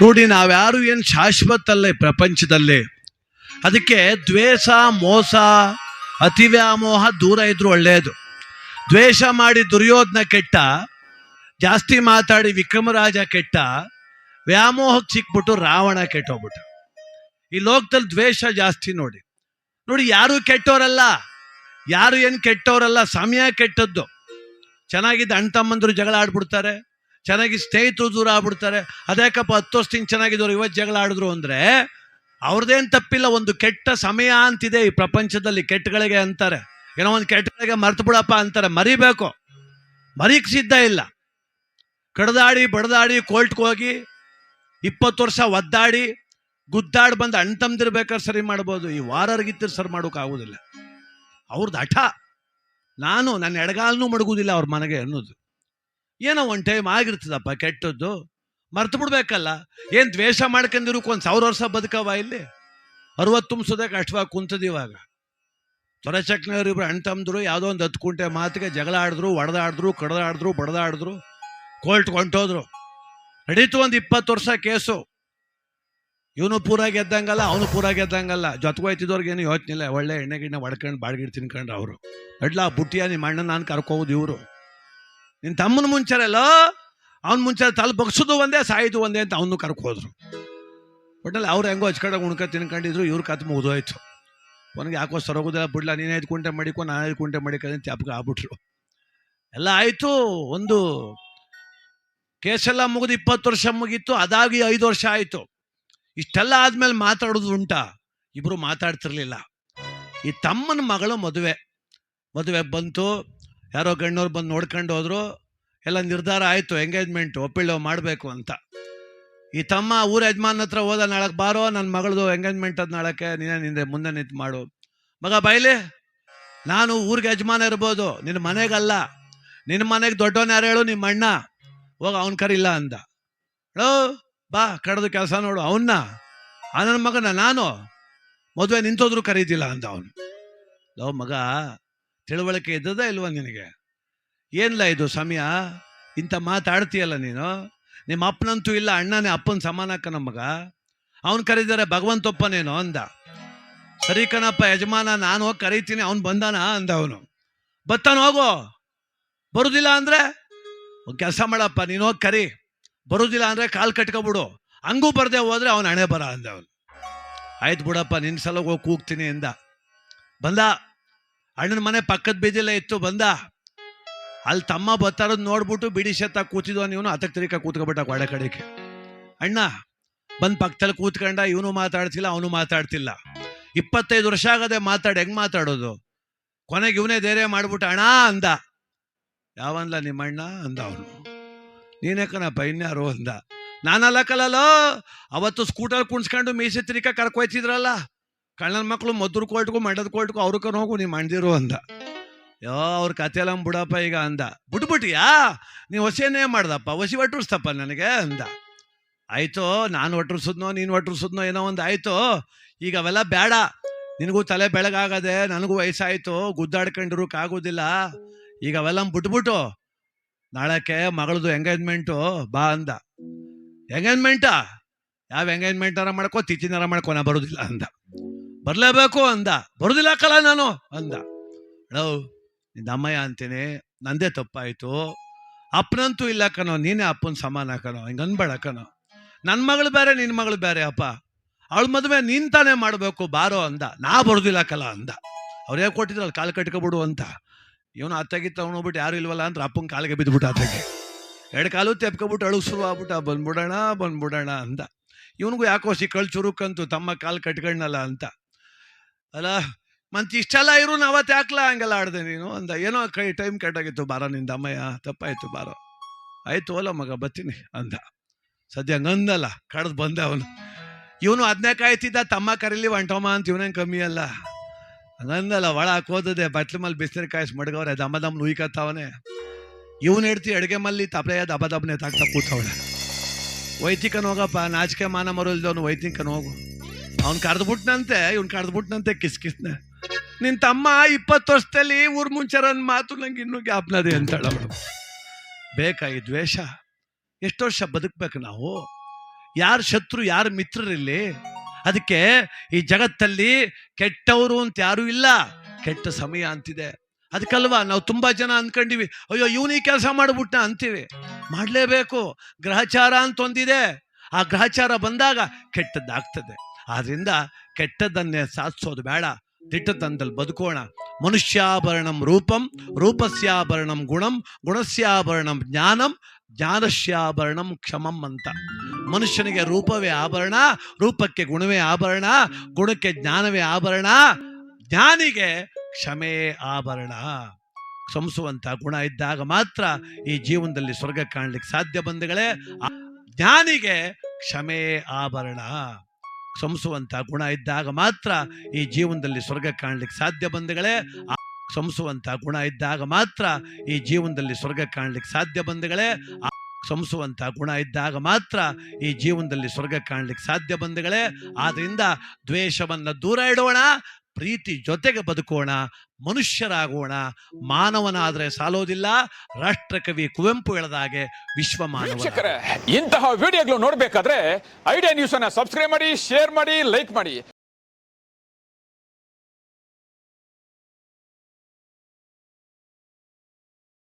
ನೋಡಿ, ನಾವ್ಯಾರು ಏನು ಶಾಶ್ವತಲ್ಲೇ ಪ್ರಪಂಚದಲ್ಲಿ. ಅದಕ್ಕೆ ದ್ವೇಷ, ಮೋಸ, ಅತಿವ್ಯಾಮೋಹ ದೂರ ಇದ್ರು ಒಳ್ಳೆಯದು ದ್ವೇಷ ಮಾಡಿ ದುರ್ಯೋಧನ ಕೆಟ್ಟ, ಜಾಸ್ತಿ ಮಾತಾಡಿ ವಿಕ್ರಮರಾಜ ಕೆಟ್ಟ, ವ್ಯಾಮೋಹಕ್ಕೆ ಸಿಕ್ಬಿಟ್ಟು ರಾವಣ ಕೆಟ್ಟೋಗ್ಬಿಟ್ಟ. ಈ ಲೋಕದಲ್ಲಿ ದ್ವೇಷ ಜಾಸ್ತಿ ನೋಡಿ. ನೋಡಿ, ಯಾರು ಕೆಟ್ಟವರಲ್ಲ ಯಾರು ಏನು ಕೆಟ್ಟವರಲ್ಲ ಸಮಯ ಕೆಟ್ಟದ್ದು. ಚೆನ್ನಾಗಿದ್ದ ಅಣ್ಣ ತಮ್ಮಂದ್ರು ಜಗಳ ಆಡ್ಬಿಡ್ತಾರೆ. ಚೆನ್ನಾಗಿ ಸ್ನೇಹಿತರು ದೂರ ಆಗ್ಬಿಡ್ತಾರೆ. ಅದ್ಯಾಕಪ್ಪ ಹತ್ತು ವರ್ಷದಿಂದ ಚೆನ್ನಾಗಿದ್ದವ್ರು ಇವತ್ತು ಜಗಳ ಆಡಿದ್ರು ಅಂದರೆ ಅವ್ರದ್ದೇನು ತಪ್ಪಿಲ್ಲ, ಒಂದು ಕೆಟ್ಟ ಸಮಯ ಅಂತಿದೆ ಈ ಪ್ರಪಂಚದಲ್ಲಿ, ಕೆಟ್ಟಗಳಿಗೆ ಅಂತಾರೆ. ಏನೋ ಒಂದು ಕೆಟ್ಟಗಳಿಗೆ ಮರ್ತು ಬಿಡಪ್ಪ ಅಂತಾರೆ. ಮರಿಬೇಕು. ಮರೀಕ್ ಸಿದ್ಧ ಇಲ್ಲ. ಕಡ್ದಾಡಿ, ಬಡ್ದಾಡಿ, ಕೋರ್ಟ್ಗೆ ಹೋಗಿ ಇಪ್ಪತ್ತು ವರ್ಷ ಒದ್ದಾಡಿ, ಗುದ್ದಾಡಿ ಬಂದು ಅಣ್ಣ ತಮ್ದಿರ್ಬೇಕಾದ್ರೆ ಸರಿ ಮಾಡ್ಬೋದು. ಈ ವಾರರ್ಗಿತ್ತಿರ್ ಸರಿ ಮಾಡೋಕ್ಕಾಗೋದಿಲ್ಲ ಅವ್ರದ್ದು ಹಠ. ನಾನು ನನ್ನ ಎಡಗಾಲನೂ ಮಡಗುವುದಿಲ್ಲ ಅವ್ರ ಮನೆಗೆ ಅನ್ನೋದು. ಏನೋ ಒಂದು ಟೈಮ್ ಆಗಿರ್ತದಪ್ಪ ಕೆಟ್ಟದ್ದು. ಮರ್ತು ಬಿಡ್ಬೇಕಲ್ಲ. ಏನು ದ್ವೇಷ ಮಾಡ್ಕೊಂಡಿರೋಕೆ ಒಂದು ಸಾವಿರ ವರ್ಷ ಬದುಕವ ಇಲ್ಲಿ? ಅರವತ್ತು ತುಂಬಿಸೋದೇ ಅಷ್ಟವಾಗಿ ಕುಂತದ ಇವಾಗ. ತೊರಚಕ್ನವ್ರು ಇಬ್ರು ಅಣ್ಣ ತಮ್ಮದ್ರು ಯಾವುದೋ ಒಂದು ಹತ್ತು ಕುಂಟೆ ಮಾತಿಗೆ ಜಗಳ ಆಡಿದ್ರು, ಒಡೆದಾಡಿದ್ರು, ಕಡ್ದಾಡಿದ್ರು, ಬಡದಾಡಿದ್ರು, ಕೋರ್ಟ್ ಕೊಂಟೋದ್ರು. ನಡೀತು ಒಂದು ಇಪ್ಪತ್ತು ವರ್ಷ ಕೇಸು. ಇವನು ಪೂರ ಗೆದ್ದಂಗಲ್ಲ, ಅವನು ಪೂರ ಗೆದ್ದಂಗಲ್ಲ. ಜೊತೆಗೆ ಹೋಯ್ತಿದ್ದವ್ರಿಗೇನು ಯೋಚನೆ ಇಲ್ಲ. ಒಳ್ಳೆ ಎಣ್ಣೆ ಗಿಣ್ಣೆ ಒಡ್ಕೊಂಡು ಬಾಡ್ಗಿಡ್ ತಿನ್ಕೊಂಡ್ರು ಅವರು. ಅಡ್ಲಾ ಬುಟ್ಟಿಯ ನಿಮ್ಮ ಅಣ್ಣ ನಾನು ಕರ್ಕೋದು ಇವರು. ನಿನ್ನ ತಮ್ಮನ ಮುಂಚೆರಲ್ಲ ಅವ್ನ ಮುಂಚೆ ತಲೆ ಬಗ್ಸೋದು ಒಂದೇ, ಸಾಯೋದು ಒಂದೇ ಅಂತ ಅವನು ಕರ್ಕೋದ್ರು ಒಟ್ಟಲ್ಲಿ ಅವ್ರು ಹೆಂಗೋ ಹಚ್ಕಡೆ ಉಣ್ಕ ತಿನ್ಕೊಂಡಿದ್ರು, ಇವ್ರ ಕತ್ ಮುಗಿದೋಯ್ತು. ಅವನಿಗೆ ಯಾಕೋ ಸರೋಗೋದಿಲ್ಲ ಬಿಡ್ಲ, ನೀನು ಐದು ಕುಂಟೆ ಮಾಡಿಕೊ, ನಾನು ಐದು ಕುಂಟೆ ಮಾಡಿಕೊಂಡು ತ್ಯಾಪಕ ಆಗ್ಬಿಟ್ರು. ಎಲ್ಲ ಆಯಿತು, ಒಂದು ಕೇಸೆಲ್ಲ ಮುಗಿದು ಇಪ್ಪತ್ತು ವರ್ಷ ಮುಗೀತು, ಅದಾಗಿ ಐದು ವರ್ಷ ಆಯಿತು. ಇಷ್ಟೆಲ್ಲ ಆದಮೇಲೆ ಮಾತಾಡೋದು ಉಂಟಾ? ಇಬ್ಬರು ಮಾತಾಡ್ತಿರ್ಲಿಲ್ಲ. ಈ ತಮ್ಮನ ಮಗಳು ಮದುವೆ. ಮದುವೆ ಬಂತು ಯಾರೋ ಗಣ್ಣವ್ರು ಬಂದು ನೋಡ್ಕೊಂಡು ಹೋದ್ರು, ಎಲ್ಲ ನಿರ್ಧಾರ ಆಯಿತು ಎಂಗೇಜ್ಮೆಂಟ್ ಒಪ್ಪಿಳೋ ಮಾಡಬೇಕು ಅಂತ. ಈ ತಮ್ಮ ಊರ ಯಜಮಾನ್ ಹತ್ರ ಹೋದ ನಾಳಕ್ಕೆ ಬಾರೋ ನನ್ನ ಮಗಳದು ಎಂಗೇಜ್ಮೆಂಟ್ ಅದು ನಾಳಕ್ಕೆ ನೀನೇ ನಿಂದೆ ಮುಂದೆ ನಿಂತು ಮಾಡು. ಮಗ ಬೈಲಿ, ನಾನು ಊರಿಗೆ ಯಜಮಾನ ಇರ್ಬೋದು ನಿನ್ನ ಮನೆಗಲ್ಲ. ನಿನ್ನ ಮನೆಗೆ ದೊಡ್ಡವನ ಯಾರು ಹೇಳು? ನಿಮ್ಮ ಅಣ್ಣ. ಹೋಗ ಅವನ್ ಕರಿಲ್ಲ ಅಂದ. ಹೇಳೋ ಬಾ, ಕಡ್ದು ಕೆಲಸ ನೋಡು. ಅವನ್ನ ಆ ನನ್ನ ಮಗನ? ನಾನು? ಮದುವೆ ನಿಂತೋದ್ರು ಕರೀತಿಲ್ಲ ಅಂದ ಅವನು. ಲೋ ಮಗ ತಿಳುವಳಿಕೆ ಇದ್ದದ ಇಲ್ವಾ ನಿನಗೆ? ಏನಿಲ್ಲ ಇದು ಸಮಯ? ಇಂಥ ಮಾತಾಡ್ತೀಯಲ್ಲ ನೀನು? ನಿಮ್ಮ ಅಪ್ಪನಂತೂ ಇಲ್ಲ, ಅಣ್ಣನೇ ಅಪ್ಪನ ಸಮಾನಕ್ಕ ನಮಗ ಮಗ. ಅವನು ಕರೀತಾರೆ ಭಗವಂತಪ್ಪನೇನು ಅಂದ. ಸರಿ ಕಣಪ್ಪ, ಯಜಮಾನ, ನಾನು ಹೋಗಿ ಕರೀತೀನಿ, ಅವ್ನು ಬಂದಾನ ಅಂದ ಅವನು. ಬತ್ತಾನ ಹೋಗು. ಬರುದಿಲ್ಲ ಅಂದ್ರೆ? ಕೆಲಸ ಮಾಡಪ್ಪ, ನೀನು ಹೋಗಿ ಕರಿ. ಬರುದಿಲ್ಲ ಅಂದರೆ ಕಾಲು ಕಟ್ಕೊಬಿಡು. ಹಂಗೂ ಬರದೆ ಹೋದ್ರೆ ಅವನು ಹಣೆ ಬರ ಅಂದ ಅವನು. ಆಯ್ತು ಬಿಡಪ್ಪ ನಿನ್ನ ಸಲ ಹೋಗಿ ಕೂಗ್ತೀನಿ ಅಂದ. ಬಂದ. ಅಣ್ಣನ ಮನೆ ಪಕ್ಕದ ಬೀದಿಲೇ ಇತ್ತು, ಬಂದ. ಅಲ್ಲಿ ತಮ್ಮ ಬತ್ತಾರದ್ ನೋಡ್ಬಿಟ್ಟು ಬಿಡಿ ಶೆತ್ತ ಕೂತಿದ್ವ ಇವನು ಹತ್ತಕ್ಕೆ ತಿರಿಕ ಕೂತ್ಕೊಬಿಟ್ಟ ಒಡೆ ಕಡೆಗೆ. ಅಣ್ಣ, ಬಂದ್ ಪಕ್ಕದಲ್ಲಿ ಕೂತ್ಕೊಂಡ, ಇವನು ಮಾತಾಡ್ತಿಲ್ಲ, ಅವನು ಮಾತಾಡ್ತಿಲ್ಲ. ಇಪ್ಪತ್ತೈದು ವರ್ಷ ಆಗದೆ ಮಾತಾಡಿ, ಹೆಂಗ್ ಮಾತಾಡೋದು? ಕೊನೆಗೆ ಇವನೇ ಧೈರ್ಯ ಮಾಡ್ಬಿಟ್ಟ, ಅಣ್ಣ, ಅಂದ. ಯಾವನ್ಲ ನಿಮ್ಮಣ್ಣ, ಅಂದ ಅವನು. ನೀನೇ ಕಣಪ್ಪ, ಇನ್ಯಾರು, ಅಂದ. ನಾನಲ್ಲ ಕಲಲ್ಲೋ ಅವತ್ತು ಸ್ಕೂಟರ್ ಕುಣ್ಸ್ಕೊಂಡು ಮೀಸೆ ತಿರಿಕ ಕರ್ಕೊಯ್ತಿದ್ರಲ್ಲ? ಕಳ್ಳನ ಮಕ್ಕಳು ಮದ್ದೂರು ಕೋರ್ಟ್ಗೂ ಮಂಡದ ಕೋರ್ಟ್ಗೂ ಅವ್ರ ಕನ್ ಹೋಗು ನೀವು ಮಾಡಿದಿರು ಅಂದ. ಯೋ, ಅವ್ರ ಕತೆ ಎಲ್ಲ ಬಿಡಪ್ಪ ಈಗ ಅಂದ. ಬಿಟ್ಬಿಟ್ಟಿಯಾ ನೀವು ಹೊಸೇನೇ ಮಾಡ್ದಪ್ಪ. ಹೊಸಿ ಒಟ್ಟುಸ್ತಪ್ಪ ನನಗೆ ಅಂದ. ಆಯ್ತು, ನಾನು ಒಟ್ಟರ್ಸಿದ್ನೋ ನೀನು ಒಟ್ಟರ್ಸಿದ್ನೋ ಏನೋ ಒಂದು ಆಯ್ತು. ಈಗ ಅವೆಲ್ಲ ಬೇಡ ನಿನಗೂ ತಲೆ ಬೆಳಗಾಗದೆ, ನನಗೂ ವಯಸ್ಸಾಯ್ತು. ಗುದ್ದಾಡ್ಕೊಂಡಿರೋಕ್ಕಾಗೋದಿಲ್ಲ ಈಗ ಅವೆಲ್ಲ ಬಿಟ್ಬಿಟ್ಟು ನಾಳಕ್ಕೆ ಮಗಳದು ಎಂಗೇಜ್ಮೆಂಟು, ಬಾ ಅಂದ. ಎಂಗೇಜ್ಮೆಂಟಾ? ಯಾವ ಎಂಗೇಜ್ಮೆಂಟಾರ ಮಾಡ್ಕೋ ತಿಥಿನಾರ ಮಾಡ್ಕೋ, ನಾ ಬರೋದಿಲ್ಲ ಅಂದ. ಬರಲೇಬೇಕು ಅಂದ. ಬರೋದಿಲ್ಲ ಕಲ ನಾನು ಅಂದ. ಹಲೋ ನಿನ್ನ ಅಮ್ಮಯ್ಯ ಅಂತೀನಿ, ನಂದೇ ತಪ್ಪಾಯಿತು. ಅಪ್ಪನಂತೂ ಇಲ್ಲ ಕಣೋ, ನೀನೇ ಅಪ್ಪನ ಸಮಾನ ಕಣೋ, ಹಿಂಗೆ ಅನ್ಬೇಡ ಕಣೋ. ನನ್ನ ಮಗಳು ಬೇರೆ ನಿನ್ನ ಮಗಳು ಬೇರೆ, ಅಪ್ಪ. ಅವಳ ಮದುವೆ ನೀನು ತಾನೇ ಮಾಡಬೇಕು, ಬಾರೋ ಅಂದ. ನಾ ಬರೋದಿಲ್ಲ ಕಲ ಅಂದ. ಅವ್ರೇ ಕೊಟ್ಟಿದ್ರಲ್ಲ, ಕಾಲು ಕಟ್ಕೊಬಿಡು ಅಂತ. ಇವನು ಅತ್ತಗಿತ್ತ ಹೋಗ್ಬಿಟ್ಟು ಯಾರು ಇಲ್ವಲ್ಲ ಅಂದ್ರೆ ಅಪ್ಪನ ಕಾಲಿಗೆ ಬಿದ್ದುಬಿಟ್ಟು ಅತ್ತಗೆ. ಎರಡು ಕಾಲು ತೆಪ್ಕೊಬಿಟ್ಟು ಅಳು ಶುರು ಆಗ್ಬಿಟ್ಟ, ಬಂದ್ಬಿಡೋಣ ಬಂದ್ಬಿಡೋಣ ಅಂದ. ಇವನಿಗೂ ಯಾಕೋ ಸಿಕ್ಕಳು ಚುರುಕಂತು ತಮ್ಮ ಕಾಲು ಕಟ್ಕೊಂಡಲ್ಲ ಅಂತ. ಅಲ್ಲ ಮತ್ತೆ ಇಷ್ಟೆಲ್ಲ ಇರು ಅವತ್ತು ಯಾಕಲ ಹಂಗೆಲ್ಲ ಆಡಿದೆ ನೀನು? ಅಂದ, ಏನೋ ಕೈ, ಟೈಮ್ ಕಟ್ಟಾಗಿತ್ತು ಬಾರ ನಿಂದ, ಅಮ್ಮಯ್ಯ. ತಪ್ಪಾಯಿತು ಬಾರೋ. ಆಯ್ತು ಓಲ ಮಗ ಬತ್ತೀನಿ ಅಂದ. ಸದ್ಯ ಹಂಗಂದಲ್ಲ ಕಡ್ದು ಬಂದ ಅವನು. ಇವನು ಅದನ್ನೇ ಕಾಯ್ತಿದ್ದ ತಮ್ಮ ಕರೀಲಿ ಒಂಟಮ್ಮ ಅಂತ ಇವನೇನು ಕಮ್ಮಿ ಅಲ್ಲ. ಹಂಗಂದಲ್ಲ ಒಳ ಹಾಕೋದದೆ, ಬಟ್ಲ ಮೇಲೆ ಬಿಸಿನೀರು ಕಾಯಿಸಿ ಮಡ್ಗವ್ರೆ, ದಮ್ಮ ದಮ್ ನುಯ್ಕತ್ತವನೆ ಇವನು ಹಿಡ್ತಿ ಅಡುಗೆ ಮಲ್ಲಿ ತಪ್ಪಲೆಯ ದಬ ದಬ್ಬನೆ ತಾಕ್ತಾ ಕೂತವಳೆ. ವೈತಿಕನ ಹೋಗಪ್ಪ, ನಾಚಿಕೆ ಮಾನ ಮರಲ್ದವನು ವೈತಿಕನ್ ಹೋಗು. ಅವ್ನು ಕರೆದ್ಬಿಟ್ನಂತೆ ಇವ್ನು ಕರೆದ್ಬಿಟ್ನಂತೆ ಕಿಸ್ ಕಿಸ್ನ. ನಿನ್ ತಮ್ಮ ಇಪ್ಪತ್ತು ವರ್ಷದಲ್ಲಿ ಊರ್ ಮುಂಚೆರನ್ ಮಾತು ನಂಗೆ ಇನ್ನೂ ಗ್ಯಾಪ್ನದೆ ಅಂತಾಳ ಅವಳು. ಬೇಕಾ ಈ ದ್ವೇಷ? ಎಷ್ಟು ವರ್ಷ ಬದುಕ್ಬೇಕು ನಾವು. ಯಾರು ಶತ್ರು, ಯಾರು ಮಿತ್ರರಿಲ್ಲಿ? ಅದಕ್ಕೆ ಈ ಜಗತ್ತಲ್ಲಿ ಕೆಟ್ಟವರು ಅಂತ ಯಾರೂ ಇಲ್ಲ. ಕೆಟ್ಟ ಸಮಯ ಅಂತಿದೆ. ಅದಕ್ಕಲ್ವಾ ನಾವು ತುಂಬಾ ಜನ ಅಂದ್ಕೊಂಡಿವಿ ಅಯ್ಯೋ ಇವನು ಈ ಕೆಲಸ ಮಾಡ್ಬಿಟ್ಟ ಅಂತೀವಿ. ಮಾಡಲೇಬೇಕು. ಗ್ರಹಚಾರ ಅಂತ ಒಂದಿದೆ ಆ ಗ್ರಹಚಾರ ಬಂದಾಗ ಕೆಟ್ಟದ್ದಾಗ್ತದೆ. ಆದ್ರಿಂದ ಕೆಟ್ಟದ್ದನ್ನೇ ಸಾಧಿಸೋದು ಬೇಡ. ದಿಟ್ಟತನದಲ್ಲಿ ಬದುಕೋಣ. ಮನುಷ್ಯಾಭರಣಂ ರೂಪಂ, ರೂಪಸ್ಯಾಭರಣಂ ಗುಣಂ, ಗುಣಸ್ಯಾಭರಣಂ ಜ್ಞಾನಂ, ಜ್ಞಾನಸ್ಯಾಭರಣಂ ಕ್ಷಮಂ ಅಂತ. ಮನುಷ್ಯನಿಗೆ ರೂಪವೇ ಆಭರಣ, ರೂಪಕ್ಕೆ ಗುಣವೇ ಆಭರಣ, ಗುಣಕ್ಕೆ ಜ್ಞಾನವೇ ಆಭರಣ, ಜ್ಞಾನಿಗೆ ಕ್ಷಮೆ ಆಭರಣ. ಕ್ಷಮಿಸುವಂತ ಗುಣ ಇದ್ದಾಗ ಮಾತ್ರ ಈ ಜೀವನದಲ್ಲಿ ಸ್ವರ್ಗ ಕಾಣಲಿಕ್ಕೆ ಸಾಧ್ಯ ಬಂಧುಗಳೇ. ಆ ಜ್ಞಾನಿಗೆ ಕ್ಷಮೆ ಆಭರಣ. ಕ್ಷಮಿಸುವಂತ ಗುಣ ಇದ್ದಾಗ ಮಾತ್ರ ಈ ಜೀವನದಲ್ಲಿ ಸ್ವರ್ಗ ಕಾಣಲಿಕ್ಕೆ ಸಾಧ್ಯ ಬಂಧುಗಳೇ. ಕ್ಷಮಿಸುವಂತ ಗುಣ ಇದ್ದಾಗ ಮಾತ್ರ ಈ ಜೀವನದಲ್ಲಿ ಸ್ವರ್ಗ ಕಾಣಲಿಕ್ಕೆ ಸಾಧ್ಯ ಬಂಧುಗಳೇ. ಕ್ಷಮಿಸುವಂತ ಗುಣ ಇದ್ದಾಗ ಮಾತ್ರ ಈ ಜೀವನದಲ್ಲಿ ಸ್ವರ್ಗ ಕಾಣಲಿಕ್ಕೆ ಸಾಧ್ಯ ಬಂಧುಗಳೇ. ಆದ್ರಿಂದ ದ್ವೇಷವನ್ನು ದೂರ ಇಡೋಣ. ಪ್ರೀತಿ ಜೊತೆಗೆ ಬದುಕೋಣ, ಮನುಷ್ಯರಾಗೋಣ. ಮಾನವನಾದ್ರೆ ಸಾಲೋದಿಲ್ಲ, ರಾಷ್ಟ್ರಕವಿ ಕುವೆಂಪು ಹೇಳದಾಗೆ ವಿಶ್ವ ಮಾನವ ಇಂತಹ ವಿಡಿಯೋಗಳು ನೋಡ್ಬೇಕಾದ್ರೆ ಐಡಿಯಾ ನ್ಯೂಸ್ ಅನ್ನ ಸಬ್ಸ್ಕ್ರೈಬ್ ಮಾಡಿ, ಶೇರ್ ಮಾಡಿ, ಲೈಕ್ ಮಾಡಿ.